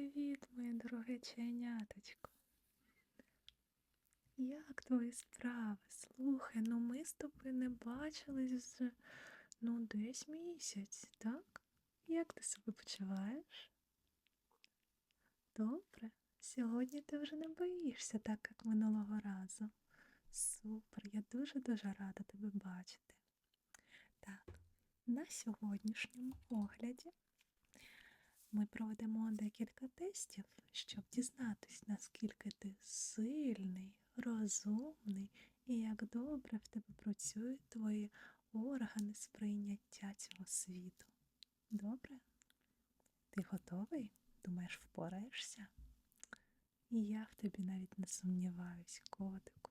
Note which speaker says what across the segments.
Speaker 1: Привіт, моє дороге чайняточко. Як твої справи? Слухай, ну ми з тобою не бачились вже ну десь місяць, так? Як ти себе почуваєш? Добре. Сьогодні ти вже не боїшся, так як минулого разу. Супер, я дуже-дуже рада тебе бачити. Так, на сьогоднішньому огляді ми проведемо декілька тестів, щоб дізнатись, наскільки ти сильний, розумний і як добре в тебе працюють твої органи сприйняття цього світу. Добре? Ти готовий? Думаєш, впораєшся? І я в тобі навіть не сумніваюсь, котику.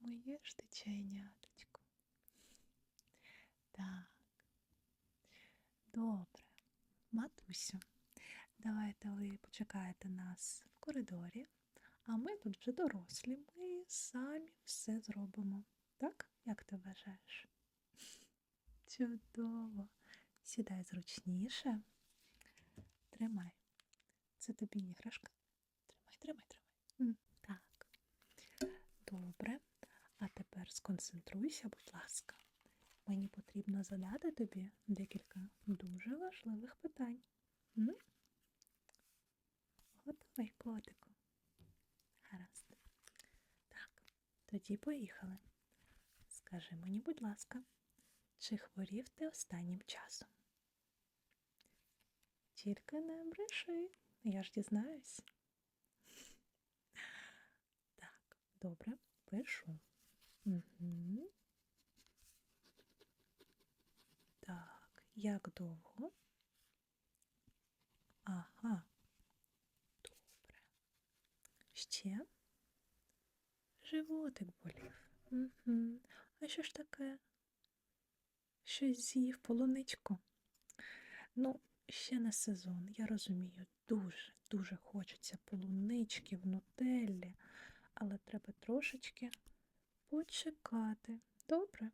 Speaker 1: Моє ж ти чайняточко. Так. Добре. Матусю, давайте ви почекаєте нас в коридорі, а ми тут вже дорослі, ми самі все зробимо. Так, як ти вважаєш? Чудово. Сідай зручніше. Тримай. Це тобі іграшка. Тримай, тримай, тримай. Так. Добре. А тепер сконцентруйся, будь ласка. Мені потрібно задати тобі декілька дуже важливих питань. М? Готовий, котику? Гаразд. Так, тоді поїхали. Скажи мені, будь ласка, чи хворів ти останнім часом? Тільки не бреши, я ж дізнаюсь. Так, добре, пишу. Угу. Так, як довго? Ага. Добре. Ще? Животик болів. Угу. А що ж таке? Щось з'їв полуничку. Ну, ще не сезон, я розумію, дуже, дуже хочеться полунички в нутеллі, але треба трошечки почекати. Добре?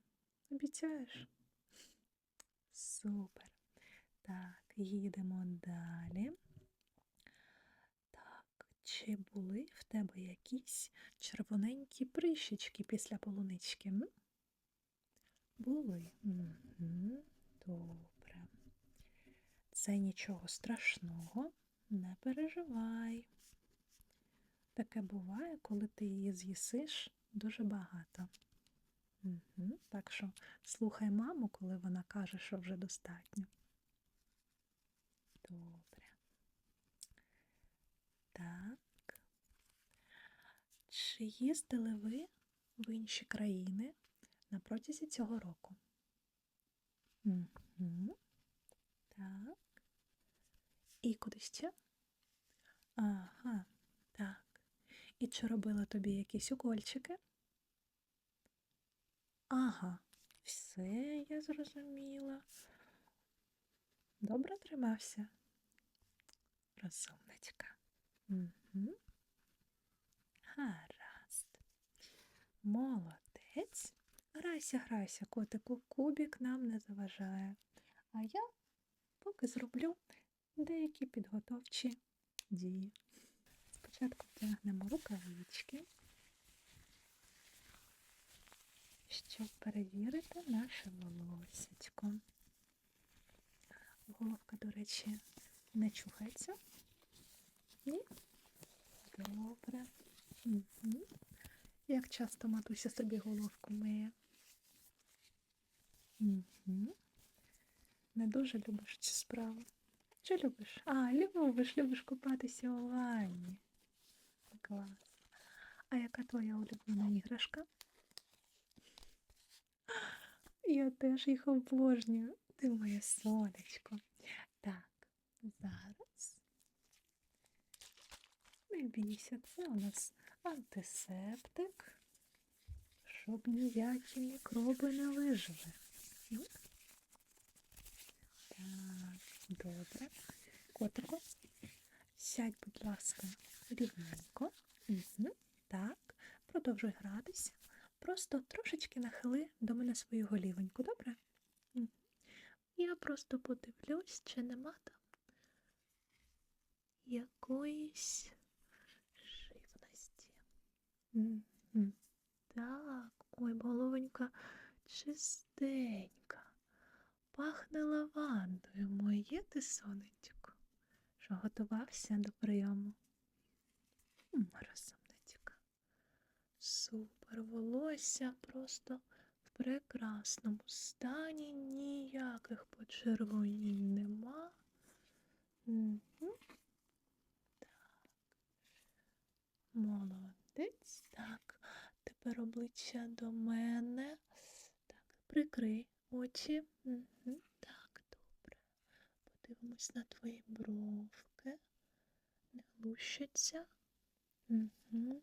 Speaker 1: Обіцяєш? Супер. Так, їдемо далі. Так, чи були в тебе якісь червоненькі прищечки після полунички? М? Були. Угу. Добре. Це нічого страшного, не переживай. Таке буває, коли ти її з'їсиш дуже багато. Так що слухай маму, коли вона каже, що вже достатньо. Добре. Так. Чи їздили ви в інші країни на протязі цього року? Угу. Так. І куди ще? Ага, так. І чи робила тобі якісь укольчики? Ага, все я зрозуміла. Добре тримався? Розумничка. Угу. Гаразд. Молодець. Грайся, грайся, котику, кубік нам не заважає. А я поки зроблю деякі підготовчі дії. Спочатку вдягнемо рукавички. Щоб перевірити наше волосечко. Головка, до речі, не чухається. Ні? Добре. Угу. Як часто матуся собі головку миє? Угу. Не дуже любиш цю справу. Чи любиш? А, любиш, любиш купатися у ванні. Клас. А яка твоя улюблена іграшка? Я теж їх обожнюю. Ти моє сонечко. Так, зараз. Не бійся, це у нас антисептик, щоб ніякі мікроби не вижили. Ну. Так, добре. Котику, сядь, будь ласка, рівненько. Угу. Так, продовжуй гратися. Просто трошечки нахили до мене свою голівоньку, добре? Я просто подивлюсь, чи нема там якоїсь живності. Так, ой, головонька чистенька. Пахне лавандою, моє ти сонечко, що готувався до прийому. Розумничка. Супер, волосся просто в прекрасному стані, ніяких почервонінь нема. Мгм. Так. Молодець. Так. Тепер обличчя до мене. Так, прикрий очі. Так, добре. Подивимось на твої бровки. Не лущаться. Угу.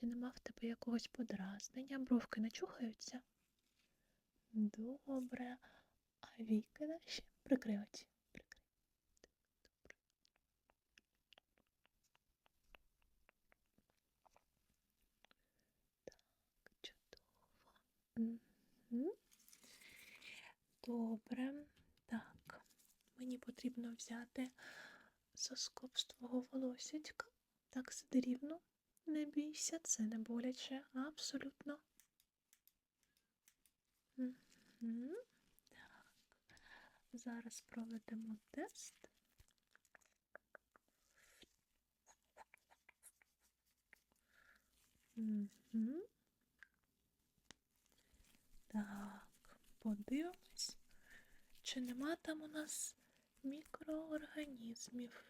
Speaker 1: Чи нема в тебе якогось подразнення? Бровки не чухаються? Добре. А віки наші? Прикрий очі. Добре. Так, чудово. Добре. Так. Мені потрібно взяти соскоп з твого волосячка. Так, сиди рівно. Не бійся, це не боляче. Абсолютно. Так. Зараз проведемо тест. Так, подивимось, чи нема там у нас мікроорганізмів.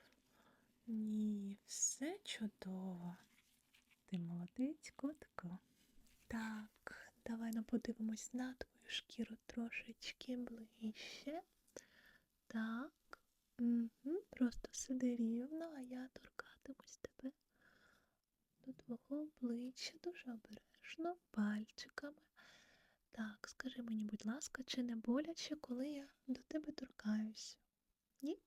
Speaker 1: Ні, все чудово. Ти молодець, котко. Так, давай ну, подивимось на твою шкіру трошечки ближче. Так. Угу. Просто сиди рівно, а я торкатимусь тебе до твого обличчя дуже обережно, пальчиками. Так, скажи мені, будь ласка, чи не боляче, коли я до тебе торкаюсь? Ні?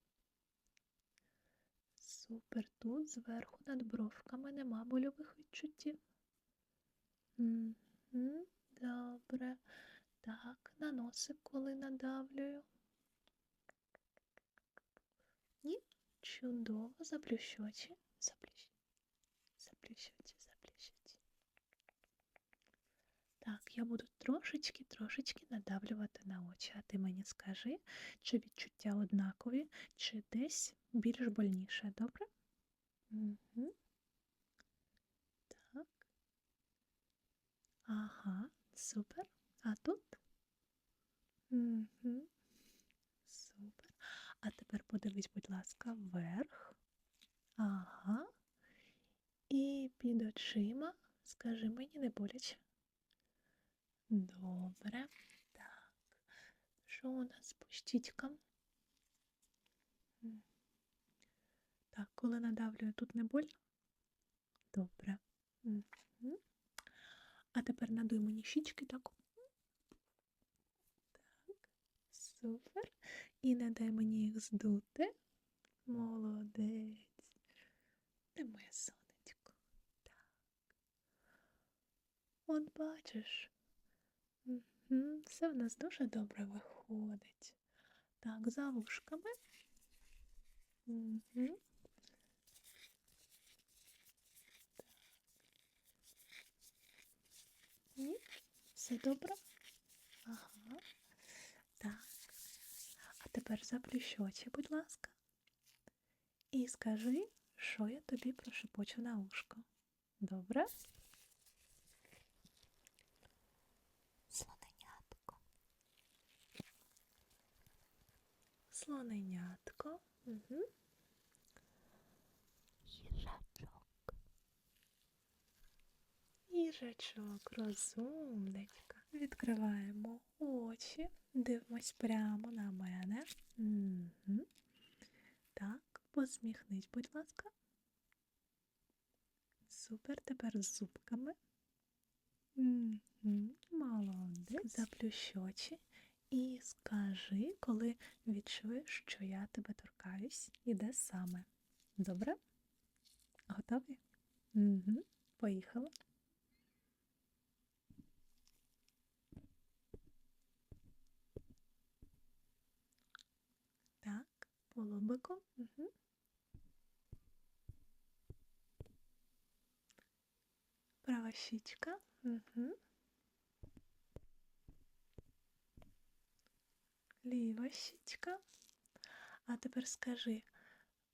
Speaker 1: Супер, тут зверху над бровками нема больових відчуттів. Угу, добре. Так, на носик, коли надавлюю. Ні? Чудово, заплющу очі. Заплющ. Заплющ очі, заплющ очі. Я буду трошечки, трошечки надавлювати на очі. А ти мені скажи, чи відчуття однакові, чи десь більш больніше, добре? Угу. Так. Ага, супер. А тут? Угу. Супер. А тепер подивись, будь ласка, вверх. Ага. І під очима скажи мені не боляче. Добре. Так. Що у нас по щічкам? Так, коли надавлюю, тут не больно? Добре. А тепер надуй мені щічки так. Так, супер. І не дай мені їх здути. Молодець. Ти моє сонечко. Так. От бачиш. Все в нас дуже добре виходить. Так, за вушками. Ні, все добре? Ага. Так. А тепер заплющ очі, будь ласка. І скажи, що я тобі прошепочу на ушко. Добре? Слоненятко. Угу. Їжачок. Їжачок, розумничка. Відкриваємо очі, дивимось прямо на мене. Угу. Так, посміхнись, будь ласка. Супер, тепер з зубками. Угу. Молодець. Заплющ очі і скажи, коли відчуєш, що я тебе торкаюсь, і де саме. Добре? Готові? Угу. Поїхали. Так, по лобику. Угу. Права щічка. Угу. Ліва щічка. А тепер скажи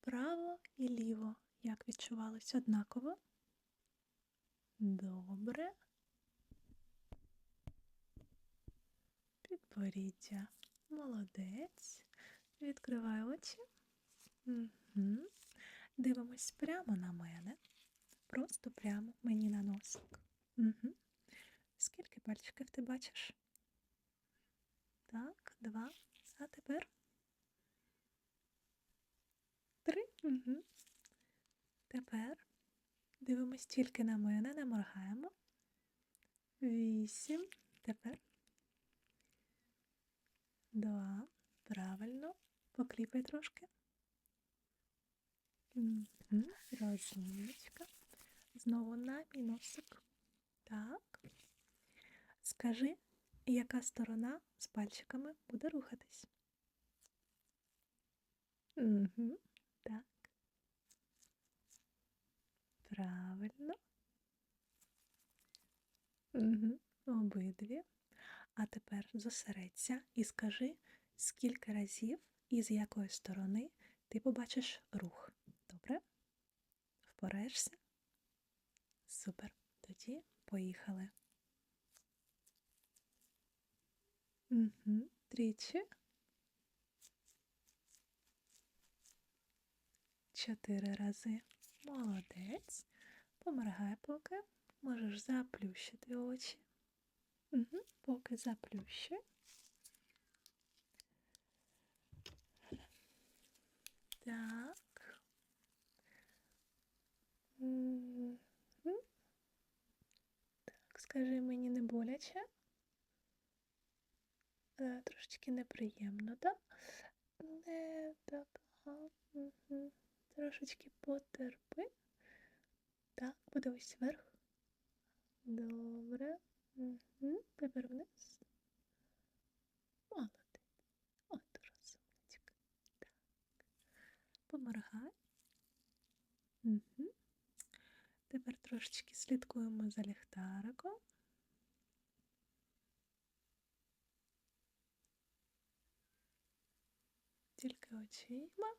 Speaker 1: право і ліво. Як відчувалось однаково? Добре. Підборіддя. Молодець. Відкривай очі. Угу. Дивимось прямо на мене. Просто прямо мені на носик. Угу. Скільки пальчиків ти бачиш? Так, два. А тепер три. Угу. Тепер дивимось тільки на мене, не моргаємо. Вісім. Тепер. Два. Правильно. Покліпай трошки. Угу. Знову на мій носик. Так. Скажи, яка сторона з пальчиками буде рухатись? Угу. Так. Правильно. Угу. Обидві. А тепер зосередься і скажи, скільки разів і з якої сторони ти побачиш рух. Добре? Впораєшся? Супер. Тоді поїхали. Угу. Тричі. Чотири рази. Молодець. Поморгай поки. Можеш заплющити очі. Угу. Поки заплющуй. Так. Мгм. Так, скажи мені не боляче. Е, Трошечки неприємно, так? Не так. Угу. Трошечки потерпи. Так, подивись вверх. Добре. Угу. Тепер вниз. Молодець. От розумничка. Так. Поморгай. Угу. Тепер трошечки слідкуємо за ліхтариком. Тільки очима.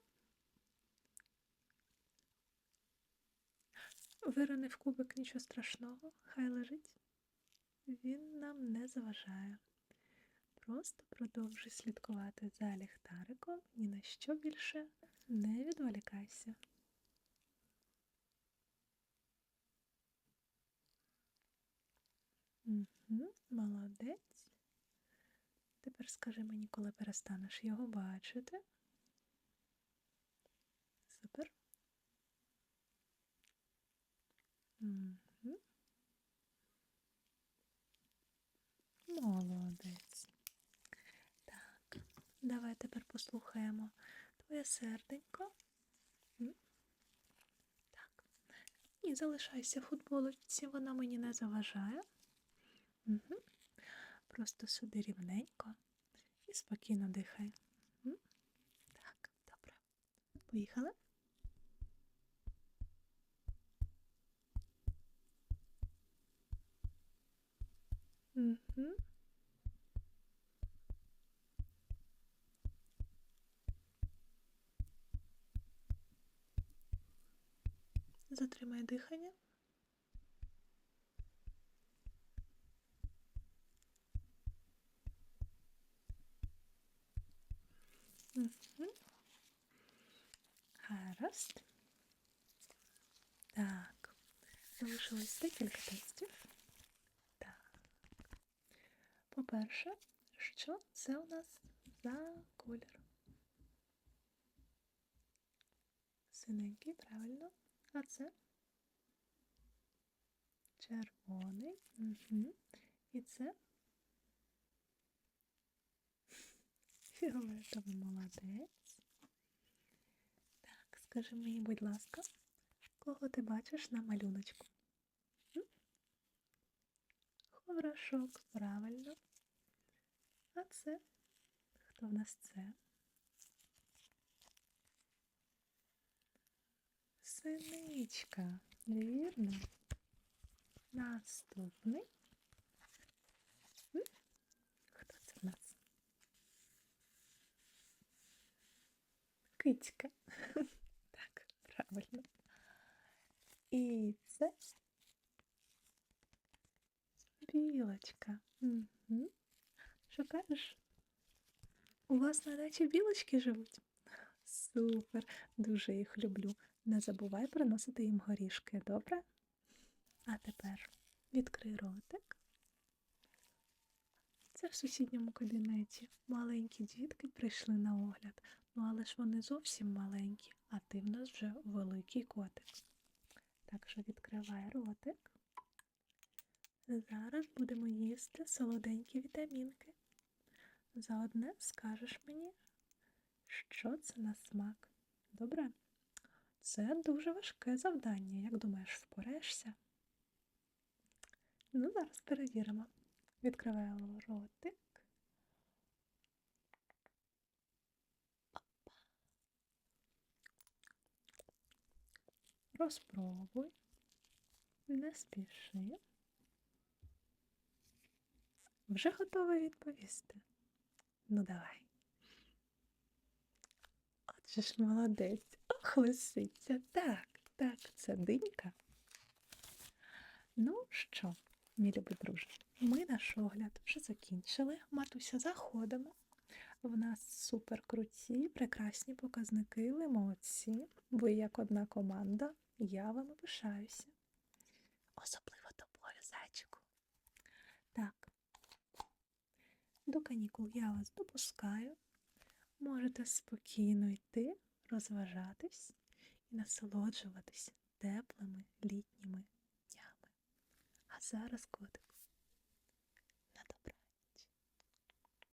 Speaker 1: Виронив кубик, нічого страшного, хай лежить. Він нам не заважає. Просто продовжуй слідкувати за ліхтариком, ні на що більше не відволікайся. Угу, молодець. Тепер скажи мені, коли перестанеш його бачити. Супер. Угу. Молодець. Так, давай тепер послухаємо твоє серденько. Так. І залишайся в футболочці, вона мені не заважає. Угу. Просто сюди рівненько і спокійно дихай. Так, добре. Поїхали? Затримай дихання. Гаразд. Так. Залишилось декілька тестів. Так. По-перше, що це у нас за колір? Синенький, правильно. А це червоний. Угу. І це фіолетовий молодець. Так, скажи мені, будь ласка, кого ти бачиш на малюночку? М? Ховрашок, правильно. А це? Хто в нас це? Синичка, вірно. Наступний. М? Хто це в нас? Кицька. Так, правильно. І це білочка. Угу. Кажеш? У вас на дачі білочки живуть? Супер, дуже їх люблю. Не забувай приносити їм горішки, добре? А тепер відкрий ротик. Це в сусідньому кабінеті. Маленькі дітки прийшли на огляд. Ну, але ж вони зовсім маленькі, а ти в нас вже великий котик. Так що відкривай ротик. Зараз будемо їсти солоденькі вітамінки. Заодне скажеш мені, що це на смак. Добре? Це дуже важке завдання. Як думаєш, впораєшся? Ну, зараз перевіримо. Відкриваємо ротик. Розпробуй. Не спіши. Вже готова відповісти? Ну, давай. Отже ж молодець. Ох, лисиця. Так, так, це динька. Ну що, мій любий друже, ми наш огляд вже закінчили. Матуся, заходимо. В нас супер круті, прекрасні показники, ви. Ви як одна команда. Я вами пишаюся. Особливо тобою, зайчику. Так, до канікул я вас допускаю. Можете спокійно йти, розважатись і насолоджуватись теплими літніми днями. А зараз, котику,